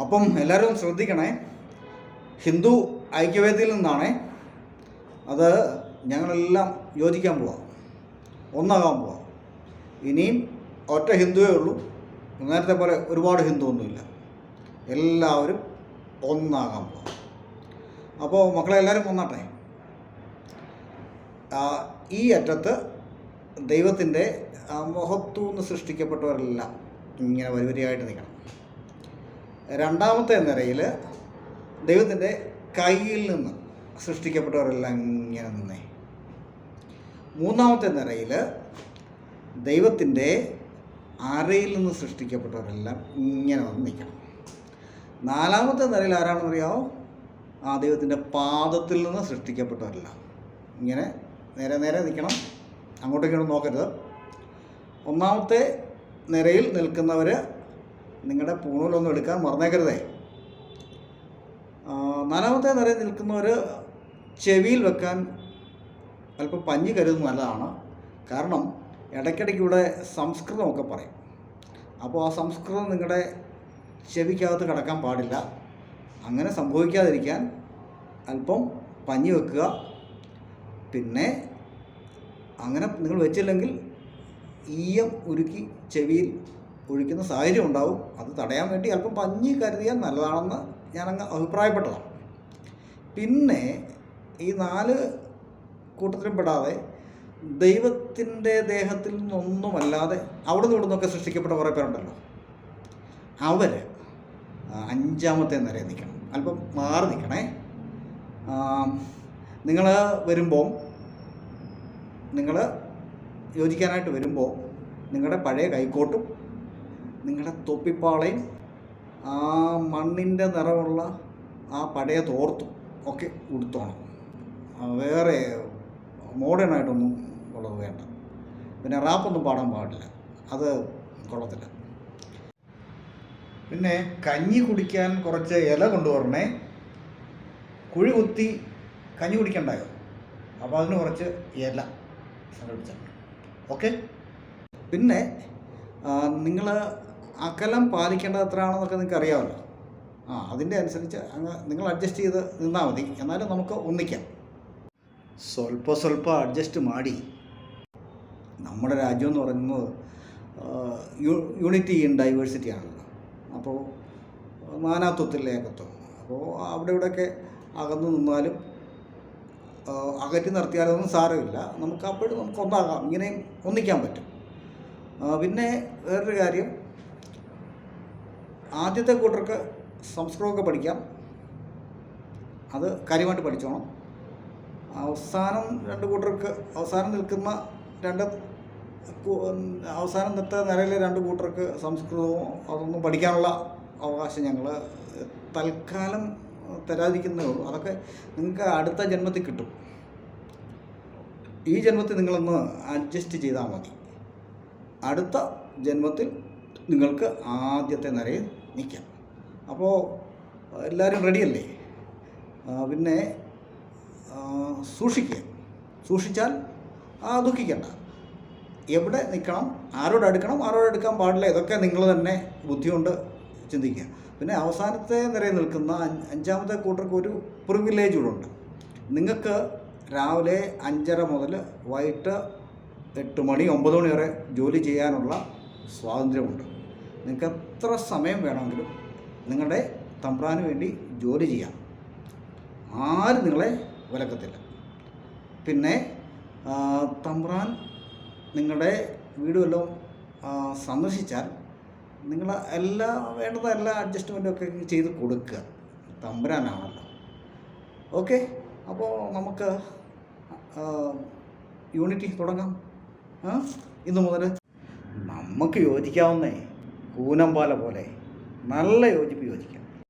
അപ്പം എല്ലാവരും ശ്രദ്ധിക്കണേ. ഹിന്ദു ഐക്യവേദിയിൽ നിന്നാണേ അത് ഞങ്ങളെല്ലാം യോജിക്കാൻ പോവാം. ഒന്നാകാൻ പോവാം. ഇനിയും ഒറ്റ ഹിന്ദുവേ ഉള്ളൂ. നേരത്തെ പോലെ ഒരുപാട് ഹിന്ദു ഒന്നുമില്ല എല്ലാവരും ഒന്നാകാൻ പോവാം. അപ്പോൾ മക്കളെ എല്ലാവരും ഒന്നാട്ടെ ഈ അറ്റത്ത് ദൈവത്തിന്റെ മഹത്വം സൃഷ്ടിക്കപ്പെട്ടവരെല്ലാം ഇങ്ങനെ വരിവരിയായിട്ട് നിൽക്കണം. രണ്ടാമത്തെ നിരയിൽ ദൈവത്തിന്റെ കയ്യിൽ നിന്ന് സൃഷ്ടിക്കപ്പെട്ടവരെല്ലാം ഇങ്ങനെ നിന്നേ. മൂന്നാമത്തെ നിരയിൽ ദൈവത്തിന്റെ അരയിൽ നിന്ന് സൃഷ്ടിക്കപ്പെട്ടവരെല്ലാം ഇങ്ങനെ വന്ന് നിൽക്കണം. നാലാമത്തെ നിരയിൽ ആരാണെന്ന് അറിയാമോ ആ ദൈവത്തിന്റെ പാദത്തിൽ നിന്ന് സൃഷ്ടിക്കപ്പെട്ടവരെല്ലാം. ഇങ്ങനെ നേരെ നേരെ നിൽക്കണം. അങ്ങോട്ടേക്കാണ് നോക്കരുത്. ഒന്നാമത്തെ നിരയിൽ നിൽക്കുന്നവർ നിങ്ങളുടെ പൂണൂലൊന്നും എടുക്കാൻ മറന്നേക്കരുതേ. നാലാമത്തെ നിറയിൽ നിൽക്കുന്നവർ ചെവിയിൽ വെക്കാൻ അല്പം പഞ്ഞി കരുതുന്നത് നല്ലതാണ്. കാരണം ഇടയ്ക്കിടയ്ക്ക് ഇവിടെ സംസ്കൃതമൊക്കെ പറയും. അപ്പോൾ ആ സംസ്കൃതം നിങ്ങളുടെ ചെവിക്കകത്ത് കിടക്കാൻ പാടില്ല. അങ്ങനെ സംഭവിക്കാതിരിക്കാൻ അല്പം പഞ്ഞി വെക്കുക. പിന്നെ അങ്ങനെ നിങ്ങൾ വെച്ചില്ലെങ്കിൽ ഈയം ഉരുക്കി ചെവിയിൽ ഒഴിക്കുന്ന സാഹചര്യം ഉണ്ടാവും. അത് തടയാൻ വേണ്ടി അല്പം പഞ്ഞി കരുതിയാൽ നല്ലതാണെന്ന് ഞാൻ ഞാനങ്ങ് അഭിപ്രായപ്പെട്ടതാണ്. പിന്നെ ഈ നാല് കൂട്ടത്തിലും പെടാതെ ദൈവത്തിന്റെ ദേഹത്തിൽ നിന്നൊന്നുമല്ലാതെ അവിടെ നിന്ന് ഇവിടെ നിന്നൊക്കെ സൃഷ്ടിക്കപ്പെട്ട കുറേ പേരുണ്ടല്ലോ. അവർ അഞ്ചാമത്തെ നിരയിൽ നിൽക്കണം. അല്പം മാറി നിൽക്കണേ. നിങ്ങൾ വരുമ്പോൾ നിങ്ങൾ യോജിക്കാനായിട്ട് വരുമ്പോൾ നിങ്ങളുടെ പഴയ കൈക്കോട്ടും നിങ്ങളുടെ തൊപ്പിപ്പാളയും ആ മണ്ണിന്റെ നിറമുള്ള ആ പഴയ തോർത്തും. ഒക്കെ ഉടുത്തോണം. വേറെ മോഡേൺ ആയിട്ടൊന്നും ഉള്ളത് വേണ്ട. പിന്നെ റാപ്പൊന്നും പാടാൻ പാടില്ല. അത് കൊള്ളത്തില്ല. പിന്നെ കഞ്ഞി കുടിക്കാൻ കുറച്ച് ഇല കൊണ്ടുവരണേ. കുഴി കുത്തി കഞ്ഞി കുടിക്കണ്ടായോ? അപ്പോൾ അതിന് കുറച്ച് ഇല സംഘടിപ്പിച്ചാൽ ഓക്കെ? പിന്നെ നിങ്ങൾ അകലം പാലിക്കേണ്ടത് എത്രയാണെന്നൊക്കെ നിങ്ങൾക്ക് അറിയാമല്ലോ ആ അതിന്റെ അനുസരിച്ച് അങ്ങ് നിങ്ങൾ അഡ്ജസ്റ്റ് ചെയ്ത് നിന്നാൽ മതി. എന്നാലും നമുക്ക് ഒന്നിക്കാം. സ്വല്പ സ്വല്പ അഡ്ജസ്റ്റ് മാടി. നമ്മുടെ രാജ്യം എന്ന് പറയുന്നത് യൂണിറ്റി ഇൻ ഡൈവേഴ്സിറ്റി ആണല്ലോ. അപ്പോൾ നാനാത്വത്തിൽ ഏകത്വം. അപ്പോൾ അവിടെ ഇവിടെയൊക്കെ അകന്നു നിന്നാലും അകറ്റി നിർത്തിയാലൊന്നും സാരമില്ല. നമുക്ക് അപ്പോഴും നമുക്ക് ഒന്നാകാം. ഇങ്ങനെയും ഒന്നിക്കാൻ പറ്റും. പിന്നെ വേറൊരു കാര്യം ആദ്യത്തെ കൂട്ടർക്ക് സംസ്കൃതമൊക്കെ പഠിക്കാം. അത് കാര്യമായിട്ട് പഠിച്ചോണം. അവസാനം രണ്ട് കൂട്ടർക്ക് അവസാനം നിൽക്കുന്ന രണ്ട് അവസാനം നിർത്ത നിലയിലെ രണ്ട് കൂട്ടർക്ക് സംസ്കൃതവും അതൊന്നും പഠിക്കാനുള്ള അവകാശം ഞങ്ങൾ തൽക്കാലം തരാതിരിക്കുന്നേ ഉള്ളൂ. അതൊക്കെ നിങ്ങൾക്ക് അടുത്ത ജന്മത്തിൽ കിട്ടും. ഈ ജന്മത്തിൽ നിങ്ങളൊന്ന് അഡ്ജസ്റ്റ് ചെയ്താൽ മതി. അടുത്ത ജന്മത്തിൽ നിങ്ങൾക്ക് ആദ്യത്തെ നിരയിൽ നിൽക്കാം. അപ്പോൾ എല്ലാവരും റെഡിയല്ലേ? പിന്നെ സൂക്ഷിക്കുക. സൂക്ഷിച്ചാൽ ദുഃഖിക്കണ്ട. എവിടെ നിൽക്കണം ആരോട് എടുക്കണം ആരോട് എടുക്കാൻ പാടില്ല ഇതൊക്കെ നിങ്ങൾ തന്നെ ബുദ്ധി കൊണ്ട് ചിന്തിക്കുക. പിന്നെ അവസാനത്തെ നിരയിൽ നിൽക്കുന്ന അഞ്ചാമത്തെ കൂട്ടർക്ക് ഒരു പ്രിവിലേജ് കൂടെ ഉണ്ട്. നിങ്ങൾക്ക് രാവിലെ അഞ്ചര മുതൽ വൈകിട്ട് എട്ട് മണി ഒമ്പത് മണി വരെ ജോലി ചെയ്യാനുള്ള സ്വാതന്ത്ര്യമുണ്ട്. നിങ്ങൾക്ക് എത്ര സമയം വേണമെങ്കിലും നിങ്ങളുടെ തമ്പ്രാന് വേണ്ടി ജോലി ചെയ്യാം. ആരും നിങ്ങളെ വിലക്കത്തില്ല. പിന്നെ തമ്പ്രാൻ നിങ്ങളുടെ വീട് വല്ലതും സന്ദർശിച്ചാൽ നിങ്ങൾ എല്ലാ വേണ്ടത് എല്ലാ അഡ്ജസ്റ്റ്മെന്റും ഒക്കെ ചെയ്ത് കൊടുക്കുക. തമ്പുരാനാണല്ലോ. ഓക്കെ അപ്പോൾ നമുക്ക് യൂണിറ്റി തുടങ്ങാം. ഇന്ന് മുതൽ നമുക്ക് യോജിക്കാവുന്നേ. കൂനമ്പാല പോലെ നല്ല യോജിപ്പ് യോജിക്കാം